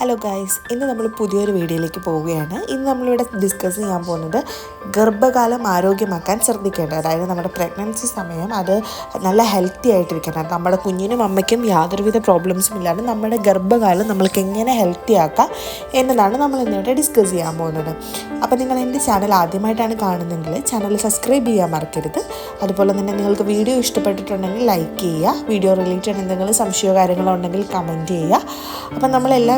Hello guys ഇന്ന് നമ്മൾ പുതിയൊരു വീഡിയോയിലേക്ക് പോവുകയാണ്. ഇന്ന് നമ്മളിവിടെ ഡിസ്കസ് ചെയ്യാൻ പോകുന്നത് ഗർഭകാലം ആരോഗ്യമാക്കാൻ ശ്രദ്ധിക്കേണ്ട അതായത് നമ്മുടെ പ്രഗ്നൻസി സമയം അത് നല്ല ഹെൽത്തി ആയിട്ടിരിക്കണം. നമ്മുടെ കുഞ്ഞിനും അമ്മയ്ക്കും യാതൊരുവിധ പ്രോബ്ലംസും ഇല്ലാതെ നമ്മുടെ ഗർഭകാലം നമ്മൾക്ക് എങ്ങനെ ഹെൽത്തി ആക്കാം എന്നതാണ് നമ്മൾ ഇന്നിവിടെ ഡിസ്കസ് ചെയ്യാൻ പോകുന്നത്. അപ്പോൾ നിങ്ങൾ എന്റെ ചാനൽ ആദ്യമായിട്ടാണ് കാണുന്നതെങ്കിൽ ചാനൽ സബ്സ്ക്രൈബ് ചെയ്യാൻ മറക്കരുത്. അതുപോലെ തന്നെ നിങ്ങൾക്ക് വീഡിയോ ഇഷ്ടപ്പെട്ടിട്ടുണ്ടെങ്കിൽ ലൈക്ക് ചെയ്യുക. വീഡിയോ റിലേറ്റഡ് എന്തെങ്കിലും സംശയമോ കാര്യങ്ങളോ ഉണ്ടെങ്കിൽ കമന്റ് ചെയ്യുക. അപ്പം നമ്മളെല്ലാ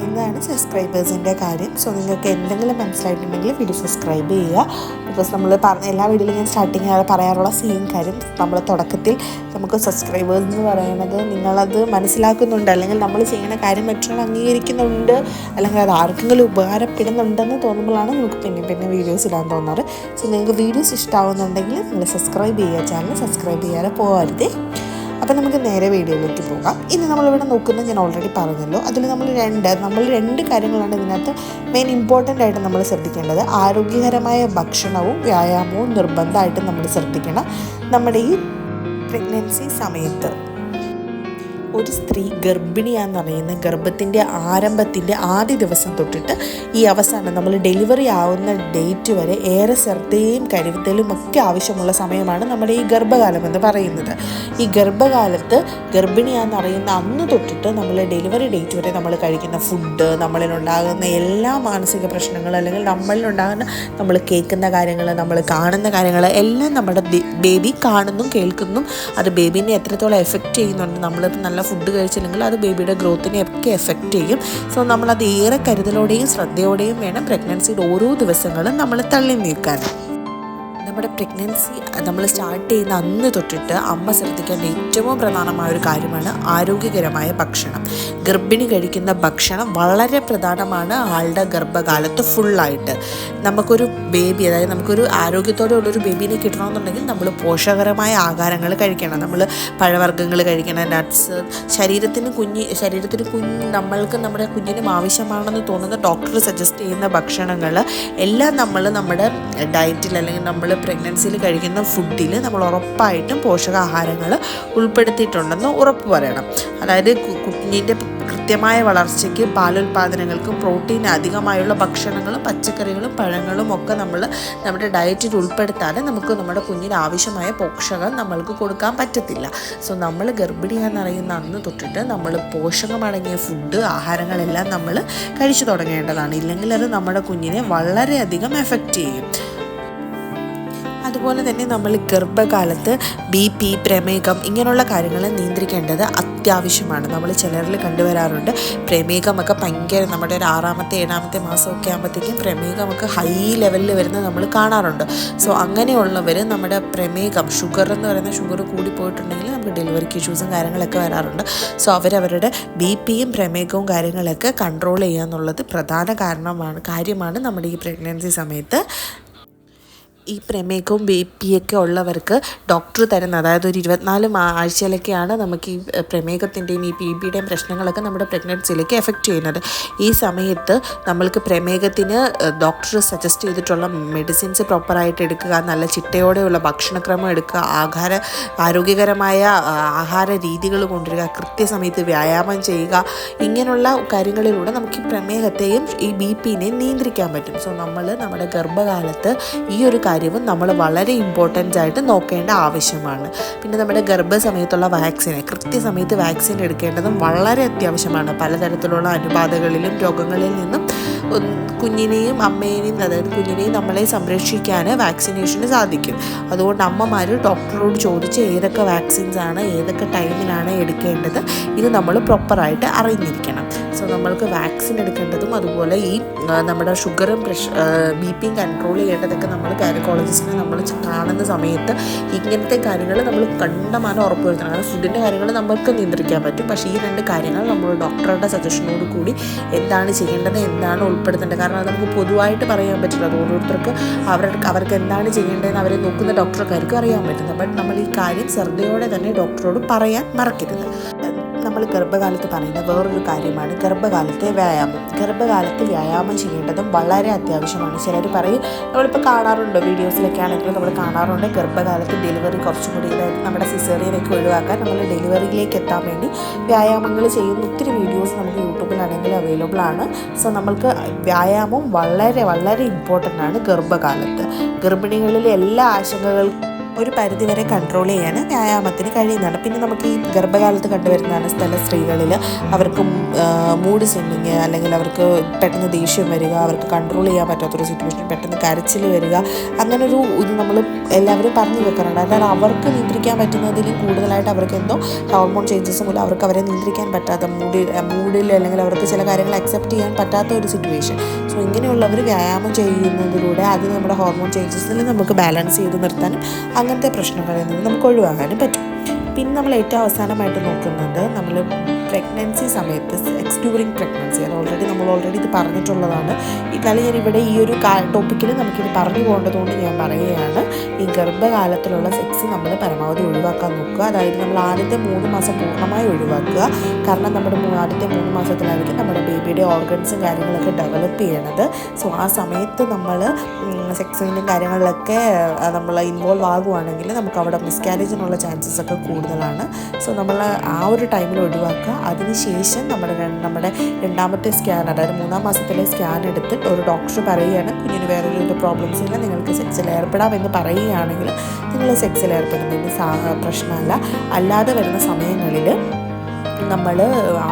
പറയുന്നതാണ് സബ്സ്ക്രൈബേഴ്സിന്റെ കാര്യം. സോ നിങ്ങൾക്ക് എന്തെങ്കിലും മനസ്സിലായിട്ടുണ്ടെങ്കിൽ വീഡിയോ സബ്സ്ക്രൈബ് ചെയ്യുക. ബിക്കോസ് നമ്മൾ പറഞ്ഞ എല്ലാ വീഡിയോയിലും ഞാൻ സ്റ്റാർട്ടിങ് പറയാറുള്ള സെയിം കാര്യം. നമ്മൾ തുടക്കത്തിൽ നമുക്ക് സബ്സ്ക്രൈബേഴ്സ് എന്ന് പറയുന്നത് നിങ്ങളത് മനസ്സിലാക്കുന്നുണ്ട്. അല്ലെങ്കിൽ നമ്മൾ ചെയ്യുന്ന കാര്യം മറ്റൊരാൾ അംഗീകരിക്കുന്നുണ്ട്. അല്ലെങ്കിൽ അത് ആർക്കെങ്കിലും ഉപകാരപ്പെടുന്നുണ്ടെന്ന് തോന്നുമ്പോഴാണ് നമുക്ക് പിന്നെ പിന്നെ വീഡിയോസ് ഇടാൻ തോന്നാറ്. സോ നിങ്ങൾക്ക് വീഡിയോസ് ഇഷ്ടമാവുന്നുണ്ടെങ്കിൽ നിങ്ങൾ സബ്സ്ക്രൈബ് ചെയ്യുക. ചാനൽ സബ്സ്ക്രൈബ് ചെയ്യാതെ പോകരുതേ അപ്പം നമുക്ക് നേരെ വീഡിയോയിലേക്ക് പോകാം. ഇന്ന് നമ്മളിവിടെ നോക്കുന്നത് ഞാൻ ഓൾറെഡി പറഞ്ഞല്ലോ. അതിൽ നമ്മൾ രണ്ട് നമ്മൾ രണ്ട് കാര്യങ്ങളാണ് ഇതിനകത്ത് മെയിൻ ഇമ്പോർട്ടന്റ് ആയിട്ട് നമ്മൾ ശ്രദ്ധിക്കേണ്ടത്. ആരോഗ്യകരമായ ഭക്ഷണവും വ്യായാമവും നിർബന്ധമായിട്ട് നമ്മൾ ശ്രദ്ധിക്കണം. നമ്മുടെ ഈ പ്രഗ്നൻസി സമയത്ത് ഒരു സ്ത്രീ ഗർഭിണിയാന്ന് പറയുന്ന ഗർഭത്തിന്റെ ആരംഭത്തിന്റെ ആദ്യ ദിവസം തൊട്ടിട്ട് ഈ അവസാനം നമ്മൾ ഡെലിവറി ആവുന്ന ഡേറ്റ് വരെ ഏറെ ശ്രദ്ധയും കരുതലും ഒക്കെ ആവശ്യമുള്ള സമയമാണ് നമ്മുടെ ഈ ഗർഭകാലം എന്ന് പറയുന്നത്. ഈ ഗർഭകാലത്ത് ഗർഭിണിയാന്ന് അറിയുന്ന അന്ന് തൊട്ടിട്ട് നമ്മൾ ഡെലിവറി ഡേറ്റ് വരെ നമ്മൾ കഴിക്കുന്ന ഫുഡ് നമ്മളിലുണ്ടാകുന്ന എല്ലാ മാനസിക പ്രശ്നങ്ങളും അല്ലെങ്കിൽ നമ്മളിലുണ്ടാകുന്ന നമ്മൾ കേൾക്കുന്ന കാര്യങ്ങൾ നമ്മൾ കാണുന്ന കാര്യങ്ങൾ എല്ലാം നമ്മുടെ ബേബി കാണുന്നു കേൾക്കുന്നു. അത് ബേബീനെ എത്രത്തോളം എഫക്റ്റ് ചെയ്യുന്നുണ്ട് നമ്മളത് നല്ല ഫുഡ് കഴിച്ചില്ലെങ്കിൽ അത് ബേബിയുടെ ഗ്രോത്തിനെ ഒക്കെ എഫക്റ്റ് ചെയ്യും. സോ നമ്മളത് ഏറെ കരുതലോടെയും ശ്രദ്ധയോടെയും വേണം പ്രഗ്നൻസിയുടെ ഓരോ ദിവസങ്ങളും നമ്മൾ തള്ളി നീക്കാൻ നമ്മുടെ പ്രഗ്നൻസി നമ്മൾ സ്റ്റാർട്ട് ചെയ്യുന്ന അന്ന് തൊട്ടിട്ട് അമ്മ ശ്രദ്ധിക്കേണ്ട ഏറ്റവും പ്രധാനമായ ഒരു കാര്യമാണ് ആരോഗ്യകരമായ ഭക്ഷണം. ഗർഭിണി കഴിക്കുന്ന ഭക്ഷണം വളരെ പ്രധാനമാണ് ആളുടെ ഗർഭകാലത്ത് ഫുള്ളായിട്ട് നമുക്കൊരു ബേബി അതായത് നമുക്കൊരു ആരോഗ്യത്തോടെ ഉള്ളൊരു ബേബിനെ കിട്ടണമെന്നുണ്ടെങ്കിൽ നമ്മൾ പോഷകരമായ ആഹാരങ്ങൾ കഴിക്കണം. നമ്മൾ പഴവർഗങ്ങൾ കഴിക്കണം നട്ട്സ് ശരീരത്തിന് കുഞ്ഞ് ശരീരത്തിന് കുഞ്ഞ് നമ്മൾക്ക് നമ്മുടെ കുഞ്ഞിനും ആവശ്യമാണെന്ന് തോന്നുന്ന ഡോക്ടർ സജസ്റ്റ് ചെയ്യുന്ന ഭക്ഷണങ്ങൾ എല്ലാം നമ്മൾ നമ്മുടെ ഡയറ്റിൽ അല്ലെങ്കിൽ നമ്മൾ പ്രഗ്നൻസിയിൽ കഴിക്കുന്ന ഫുഡിൽ നമ്മൾ ഉറപ്പായിട്ടും പോഷകാഹാരങ്ങൾ ഉൾപ്പെടുത്തിയിട്ടുണ്ടെന്ന് ഉറപ്പ് പറയണം. അതായത് കുഞ്ഞിന്റെ കൃത്യമായ വളർച്ചയ്ക്ക് പാലുൽപാദനങ്ങൾക്കും പ്രോട്ടീൻ അധികമായുള്ള ഭക്ഷണങ്ങളും പച്ചക്കറികളും പഴങ്ങളും ഒക്കെ നമ്മൾ നമ്മുടെ ഡയറ്റിൽ ഉൾപ്പെടുത്താതെ നമുക്ക് നമ്മുടെ കുഞ്ഞിന് ആവശ്യമായ പോഷകം നമ്മൾക്ക് കൊടുക്കാൻ പറ്റത്തില്ല. സോ നമ്മൾ ഗർഭിണിയാണെന്നറിയുന്ന അന്ന് തൊട്ടിട്ട് നമ്മൾ പോഷകമടങ്ങിയ ഫുഡ് ആഹാരങ്ങളെല്ലാം നമ്മൾ കഴിച്ചു തുടങ്ങേണ്ടതാണ്. ഇല്ലെങ്കിൽ അത് നമ്മുടെ കുഞ്ഞിനെ വളരെയധികം എഫക്റ്റ് ചെയ്യും. അതുപോലെ തന്നെ നമ്മൾ ഗർഭകാലത്ത് ബി പി പ്രമേഹം ഇങ്ങനെയുള്ള കാര്യങ്ങൾ നിയന്ത്രിക്കേണ്ടത് അത്യാവശ്യമാണ്. നമ്മൾ ചിലരിൽ കണ്ടുവരാറുണ്ട്. പ്രമേഹമൊക്കെ ഭയങ്കര നമ്മുടെ ഒരു ആറാമത്തെ ഏഴാമത്തെ മാസമൊക്കെ ആകുമ്പോഴത്തേക്കും പ്രമേഹമൊക്കെ ഹൈ ലെവലിൽ വരുന്നത് നമ്മൾ കാണാറുണ്ട്. സോ അങ്ങനെയുള്ളവർ നമ്മുടെ പ്രമേഹം ഷുഗർ എന്ന് പറയുന്ന ഷുഗർ കൂടി പോയിട്ടുണ്ടെങ്കിൽ നമുക്ക് ഡെലിവറിക്ക് ഇഷ്യൂസും കാര്യങ്ങളൊക്കെ വരാറുണ്ട്. സോ അവരവരുടെ ബി പിയും പ്രമേഹവും കാര്യങ്ങളൊക്കെ കൺട്രോൾ ചെയ്യുക എന്നുള്ളത് പ്രധാന കാരണമാണ് കാര്യമാണ് നമ്മുടെ ഈ പ്രഗ്നൻസി സമയത്ത് ഈ പ്രമേഹവും ബി പി ഒക്കെ ഉള്ളവർക്ക് ഡോക്ടർ തരുന്ന അതായത് ഒരു ഇരുപത്തിനാല് ആഴ്ചയിലൊക്കെയാണ് നമുക്ക് ഈ പ്രമേഹത്തിന്റെയും ഈ ബി പിയുടെയും പ്രശ്നങ്ങളൊക്കെ നമ്മുടെ പ്രഗ്നൻസിയിലേക്ക് എഫക്റ്റ് ചെയ്യുന്നത്. ഈ സമയത്ത് നമ്മൾക്ക് പ്രമേഹത്തിന് ഡോക്ടർ സജസ്റ്റ് ചെയ്തിട്ടുള്ള മെഡിസിൻസ് പ്രോപ്പറായിട്ട് എടുക്കുക നല്ല ചിട്ടയോടെയുള്ള ഭക്ഷണക്രമം എടുക്കുക ആഹാര ആരോഗ്യകരമായ ആഹാര രീതികൾ കൊണ്ടുവരിക കൃത്യസമയത്ത് വ്യായാമം ചെയ്യുക ഇങ്ങനെയുള്ള കാര്യങ്ങളിലൂടെ നമുക്ക് ഈ പ്രമേഹത്തെയും ഈ ബി പിനെയും നിയന്ത്രിക്കാൻ പറ്റും. സോ നമ്മൾ നമ്മുടെ ഗർഭകാലത്ത് ഈ ഒരു കാര്യവും നമ്മൾ വളരെ ഇമ്പോർട്ടന്റ് ആയിട്ട് നോക്കേണ്ട ആവശ്യമാണ്. പിന്നെ നമ്മുടെ ഗർഭസമയത്തുള്ള വാക്സിന് കൃത്യസമയത്ത് വാക്സിൻ എടുക്കേണ്ടതും വളരെ അത്യാവശ്യമാണ്. പലതരത്തിലുള്ള അനുബാധകളിലും രോഗങ്ങളിൽ നിന്നും കുഞ്ഞിനെയും അമ്മേനെയും അതായത് കുഞ്ഞിനെയും നമ്മളെ സംരക്ഷിക്കാൻ വാക്സിനേഷന് സാധിക്കും. അതുകൊണ്ട് അമ്മമാർ ഡോക്ടറോട് ചോദിച്ച് ഏതൊക്കെ വാക്സിൻസ് ആണ് ഏതൊക്കെ ടൈമിലാണ് എടുക്കേണ്ടത് ഇത് നമ്മൾ പ്രോപ്പറായിട്ട് അറിഞ്ഞിരിക്കണം. സോ നമ്മൾക്ക് വാക്സിൻ എടുക്കേണ്ടതും അതുപോലെ ഈ നമ്മുടെ ഷുഗറും പ്രഷ ബി പിയും കൺട്രോൾ ചെയ്യേണ്ടതൊക്കെ നമ്മൾ ഗൈനക്കോളജിസ്റ്റിനെ നമ്മൾ കാണുന്ന സമയത്ത് ഇങ്ങനത്തെ കാര്യങ്ങൾ നമ്മൾ കണ്ടമാനം ഉറപ്പ് വരുത്തണം കാരണം ഫുഡിന്റെ കാര്യങ്ങൾ നമുക്ക് നിയന്ത്രിക്കാൻ പറ്റും. പക്ഷേ ഈ രണ്ട് കാര്യങ്ങൾ നമ്മൾ ഡോക്ടറുടെ സജഷനോട് കൂടി എന്താണ് ചെയ്യേണ്ടത് എന്താണ് ഉൾപ്പെടുത്തേണ്ടത്? കാരണം അത് നമുക്ക് പൊതുവായിട്ട് പറയാൻ പറ്റില്ല. അത് ഓരോരുത്തർക്ക് അവർക്ക് അവർക്ക് എന്താണ് ചെയ്യേണ്ടതെന്ന് അവരെ നോക്കുന്ന ഡോക്ടർക്കാർക്കും അറിയാൻ പറ്റുന്നത് ബട്ട് നമ്മൾ ഈ കാര്യം ശ്രദ്ധയോടെ തന്നെ ഡോക്ടറോട് പറയാൻ മറക്കരുത്. നമ്മൾ ഗർഭകാലത്ത് പറയുന്ന വേറൊരു കാര്യമാണ്. ഗർഭകാലത്തെ വ്യായാമം. ഗർഭകാലത്ത് വ്യായാമം ചെയ്യേണ്ടതും വളരെ അത്യാവശ്യമാണ്. ചിലർ പറയും നമ്മളിപ്പോൾ കാണാറുണ്ട് വീഡിയോസിലൊക്കെ ആണെങ്കിലും നമ്മൾ കാണാറുണ്ട്. ഗർഭകാലത്ത് ഡെലിവറി കുറച്ചും കൂടി നമ്മുടെ സിസേറിയനൊക്കെ ഒഴിവാക്കാൻ നമ്മൾ ഡെലിവറിയിലേക്ക് എത്താൻ വേണ്ടി വ്യായാമങ്ങൾ ചെയ്യുന്ന ഒത്തിരി വീഡിയോസ് നമുക്ക് യൂട്യൂബിലാണെങ്കിൽ അവൈലബിൾ ആണ്. സോ നമ്മൾക്ക് വ്യായാമം വളരെ വളരെ ഇമ്പോർട്ടന്റ് ആണ് ഗർഭകാലത്ത്. ഗർഭിണികളിലെ എല്ലാ ആശങ്കകൾക്കും ഒരു പരിധിവരെ കൺട്രോൾ ചെയ്യാൻ വ്യായാമത്തിന് കഴിയുന്നതാണ്. പിന്നെ നമുക്ക് ഈ ഗർഭകാലത്ത് കണ്ടുവരുന്നതാണ് സ്ഥല സ്ത്രീകളിൽ അവർക്ക് മൂഡ് സ്വിമ്മിങ് അല്ലെങ്കിൽ അവർക്ക് പെട്ടെന്ന് ദേഷ്യം വരിക അവർക്ക് കൺട്രോൾ ചെയ്യാൻ പറ്റാത്തൊരു സിറ്റുവേഷൻ പെട്ടെന്ന് കരച്ചിൽ വരിക അങ്ങനെ ഒരു ഇത് നമ്മൾ എല്ലാവരും പറഞ്ഞു വെക്കാറുണ്ട്. അതായത് അവർക്ക് നിയന്ത്രിക്കാൻ പറ്റുന്നതിലും കൂടുതലായിട്ട് അവർക്ക് എന്തോ ഹോർമോൺ ചേഞ്ചസ് മൂലം അവർക്ക് അവരെ നിയന്ത്രിക്കാൻ പറ്റാത്ത മൂഡിൽ മൂഡിൽ അല്ലെങ്കിൽ അവർക്ക് ചില കാര്യങ്ങൾ അക്സെപ്റ്റ് ചെയ്യാൻ പറ്റാത്ത ഒരു സിറ്റുവേഷൻ സോ ഇങ്ങനെയുള്ളവർ വ്യായാമം ചെയ്യുന്നതിലൂടെ അത് നമ്മുടെ ഹോർമോൺ ചേഞ്ചസിൽ നമുക്ക് ബാലൻസ് ചെയ്ത് നിർത്താനും അങ്ങനത്തെ പ്രശ്നങ്ങളിൽ നിന്ന് നമുക്ക് ഒഴിവാക്കാനും പറ്റും. പിന്നെ നമ്മൾ ഏറ്റവും അവസാനമായിട്ട് നോക്കുന്നത് നമ്മൾ പ്രഗ്നൻസി സമയത്ത് സെക്സ് ഡ്യൂറിങ് പ്രഗ്നൻസി അത് ഓൾറെഡി നമ്മൾ ഓൾറെഡി ഇത് പറഞ്ഞിട്ടുള്ളതാണ്. എന്നാലും ഞാൻ ഇവിടെ ഈ ഒരു ടോപ്പിക്കിൽ നമുക്കിത് പറഞ്ഞു പോകേണ്ടതുകൊണ്ട് ഞാൻ പറയുകയാണ്. ഈ ഗർഭകാലത്തിലുള്ള സെക്സ് നമ്മൾ പരമാവധി ഒഴിവാക്കാൻ നോക്കുക. അതായത് നമ്മൾ ആദ്യത്തെ മൂന്ന് മാസം പൂർണമായി ഒഴിവാക്കുക. കാരണം നമ്മുടെ ആദ്യത്തെ മൂന്ന് മാസത്തിലായിരിക്കും നമ്മുടെ ബേബിയുടെ ഓർഗൻസും കാര്യങ്ങളൊക്കെ ഡെവലപ്പ് ചെയ്യണത്. സോ ആ സമയത്ത് നമ്മൾ സെക്സിന്റെ കാര്യങ്ങളിലൊക്കെ നമ്മൾ ഇൻവോൾവ് ആകുവാണെങ്കിൽ നമുക്ക് അവിടെ മിസ്കാരേജിനുള്ള ചാൻസസ് ഒക്കെ കൂടുതലാണ്. സോ നമ്മൾ ആ ഒരു ടൈമിൽ ഒഴിവാക്കുക. അതിനുശേഷം നമ്മൾ നമ്മുടെ രണ്ടാമത്തെ സ്കാൻ അതായത് മൂന്നാം മാസത്തിലെ സ്കാൻ എടുത്ത് ഒരു ഡോക്ടർ പറയുകയാണ് കുഞ്ഞിന് വേറൊരു ഒരു പ്രോബ്ലംസ് ഇല്ല നിങ്ങൾക്ക് സെക്സിൽ ഏർപ്പെടാം എന്ന് പറയുകയാണെങ്കിൽ നിങ്ങൾ സെക്സിൽ ഏർപ്പെടുന്നതിന് പ്രശ്നമല്ല. അല്ലാതെ വരുന്ന സമയങ്ങളിൽ നമ്മൾ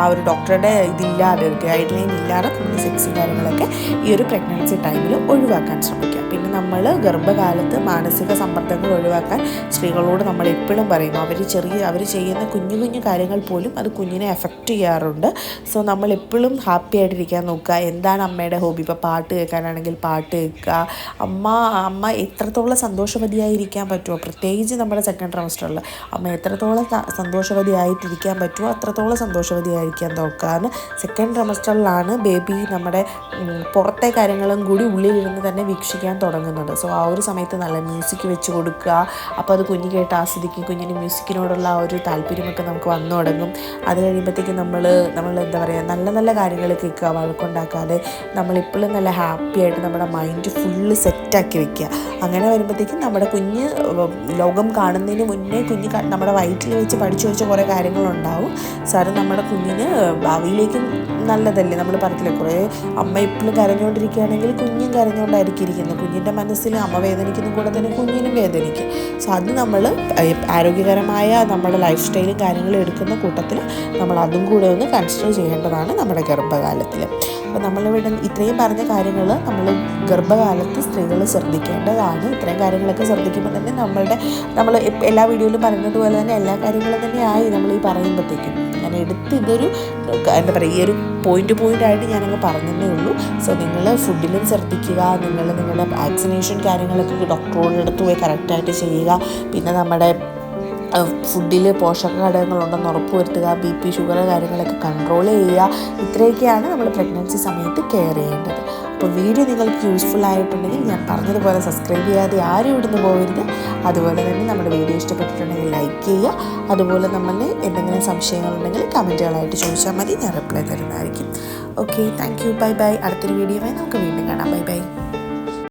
ആ ഒരു ഡോക്ടറുടെ ഇതില്ലാതെ ഗൈഡ് ലൈൻ ഇല്ലാതെ നമ്മൾ സെക്സും കാര്യങ്ങളൊക്കെ ഈ ഒരു പ്രഗ്നൻസി ടൈമിൽ ഒഴിവാക്കാൻ ശ്രമിക്കുക. പിന്നെ നമ്മൾ ഗർഭകാലത്ത് മാനസിക സമ്മർദ്ദങ്ങൾ ഒഴിവാക്കാൻ സ്ത്രീകളോട് നമ്മൾ എപ്പോഴും പറയും അവർ ചെറിയ അവർ ചെയ്യുന്ന കുഞ്ഞു കുഞ്ഞു കാര്യങ്ങൾ പോലും അത് കുഞ്ഞിനെ എഫക്റ്റ് ചെയ്യാറുണ്ട്. സോ നമ്മൾ എപ്പോഴും ഹാപ്പി ആയിട്ടിരിക്കാൻ നോക്കുക. എന്താണ് അമ്മയുടെ ഹോബി ഇപ്പോൾ പാട്ട് കേൾക്കാനാണെങ്കിൽ പാട്ട് കേൾക്കുക. അമ്മ അമ്മ എത്രത്തോളം സന്തോഷവതിയായിരിക്കാൻ പറ്റുമോ? പ്രത്യേകിച്ച് നമ്മുടെ സെക്കൻഡ് ട്രമസ്റ്ററിൽ അമ്മ എത്രത്തോളം സന്തോഷവതിയായിട്ടിരിക്കാൻ പറ്റുമോ? അത്രത്തോളം സന്തോഷവതിയായിരിക്കാൻ നോക്കുക കാരണം സെക്കൻഡ് ട്രമസ്റ്ററിലാണ് ബേബി നമ്മുടെ പുറത്തെ കാര്യങ്ങളും കൂടി ഉള്ളിലിരുന്ന് തന്നെ വീക്ഷിക്കാൻ തുടങ്ങുന്നത്. സോ ആ ഒരു സമയത്ത് നല്ല മ്യൂസിക് വെച്ച് കൊടുക്കുക. അപ്പോൾ അത് കുഞ്ഞ് കേട്ട് ആസ്വദിക്കും. കുഞ്ഞിന് മ്യൂസിക്കിനോടുള്ള ആ ഒരു താല്പര്യമൊക്കെ നമുക്ക് വന്നു തുടങ്ങും. അത് കഴിയുമ്പോഴത്തേക്കും നമ്മൾ നമ്മൾ എന്താ പറയുക നല്ല നല്ല കാര്യങ്ങൾ കേൾക്കുക വഴക്കുണ്ടാക്കാതെ നമ്മളിപ്പോഴും നല്ല ഹാപ്പി ആയിട്ട് നമ്മുടെ മൈൻഡ് ഫുള്ള് സെറ്റാക്കി വെക്കുക. അങ്ങനെ വരുമ്പോഴത്തേക്കും നമ്മുടെ കുഞ്ഞ് ലോകം കാണുന്നതിന് മുന്നേ കുഞ്ഞ് നമ്മുടെ വയറ്റിൽ വെച്ച് പഠിച്ചു വെച്ച കുറേ കാര്യങ്ങളുണ്ടാവും. സാറ് നമ്മുടെ കുഞ്ഞിന് ഭാവിയിലേക്കും നല്ലതല്ലേ? നമ്മൾ പറഞ്ഞില്ലേ കുറേ അമ്മ ഇപ്പോഴും കരഞ്ഞുകൊണ്ടിരിക്കുകയാണെങ്കിൽ കുഞ്ഞും കരഞ്ഞുകൊണ്ടായിരിക്കും ഇരിക്കുന്നത് കുഞ്ഞിന്റെ മനസ്സിൽ അമ്മ വേദനിക്കുന്ന കൂടെ തന്നെ കുഞ്ഞിനും വേദനിക്കും. സോ അത് നമ്മൾ ആരോഗ്യകരമായ നമ്മുടെ ലൈഫ് സ്റ്റൈലും കാര്യങ്ങളും എടുക്കുന്ന കൂട്ടത്തിൽ നമ്മൾ അതും കൂടെ ഒന്ന് കൺസിഡർ ചെയ്യേണ്ടതാണ് നമ്മുടെ ഗർഭകാലത്തിൽ. അപ്പോൾ നമ്മളിവിടെ ഇത്രയും പറഞ്ഞ കാര്യങ്ങൾ നമ്മൾ ഗർഭകാലത്ത് സ്ത്രീകൾ ശ്രദ്ധിക്കേണ്ടതാണ്. ഇത്രയും കാര്യങ്ങളൊക്കെ ശ്രദ്ധിക്കുമ്പോൾ തന്നെ നമ്മളുടെ നമ്മൾ എല്ലാ വീഡിയോയിലും പറയുന്നത് പോലെ തന്നെ എല്ലാ കാര്യങ്ങളും തന്നെയായി നമ്മൾ ഈ പറയുമ്പോഴത്തേക്കും ഞാൻ എടുത്ത് ഇതൊരു എന്താ പറയുക ഈ ഒരു പോയിന്റ് ആയിട്ട് ഞാനങ്ങ് പറഞ്ഞതേ ഉള്ളൂ. സോ നിങ്ങൾ ഫുഡിലും ശ്രദ്ധിക്കുക നിങ്ങൾ നിങ്ങളുടെ വാക്സിനേഷൻ കാര്യങ്ങളൊക്കെ ഡോക്ടറോട് അടുത്ത് പോയി കറക്റ്റായിട്ട് ചെയ്യുക. പിന്നെ നമ്മുടെ ഫുഡിൽ പോഷക ഘടകങ്ങളുണ്ടെന്ന് ഉറപ്പുവരുത്തുക ബി പി ഷുഗർ കാര്യങ്ങളൊക്കെ കൺട്രോൾ ചെയ്യുക. ഇത്രയൊക്കെയാണ് നമ്മൾ പ്രഗ്നൻസി സമയത്ത് കെയർ ചെയ്യേണ്ടത്. അപ്പോൾ വീഡിയോ നിങ്ങൾക്ക് യൂസ്ഫുൾ ആയിട്ടുണ്ടെങ്കിൽ ഞാൻ പറഞ്ഞതുപോലെ സബ്സ്ക്രൈബ് ചെയ്യാതെ ആരും ഇവിടുന്ന് പോകരുത് അതുപോലെ തന്നെ നമ്മുടെ വീഡിയോ ഇഷ്ടപ്പെട്ടിട്ടുണ്ടെങ്കിൽ ലൈക്ക് ചെയ്യുക. അതുപോലെ നമ്മൾ എന്തെങ്കിലും സംശയങ്ങളുണ്ടെങ്കിൽ കമന്റുകളായിട്ട് ചോദിച്ചാൽ മതി. ഞാൻ റിപ്ലൈ തരുന്നതായിരിക്കും. Okay thank you bye bye അടുത്തൊരു വീഡിയോയുമായി നമുക്ക് വീണ്ടും കാണാം. Bye bye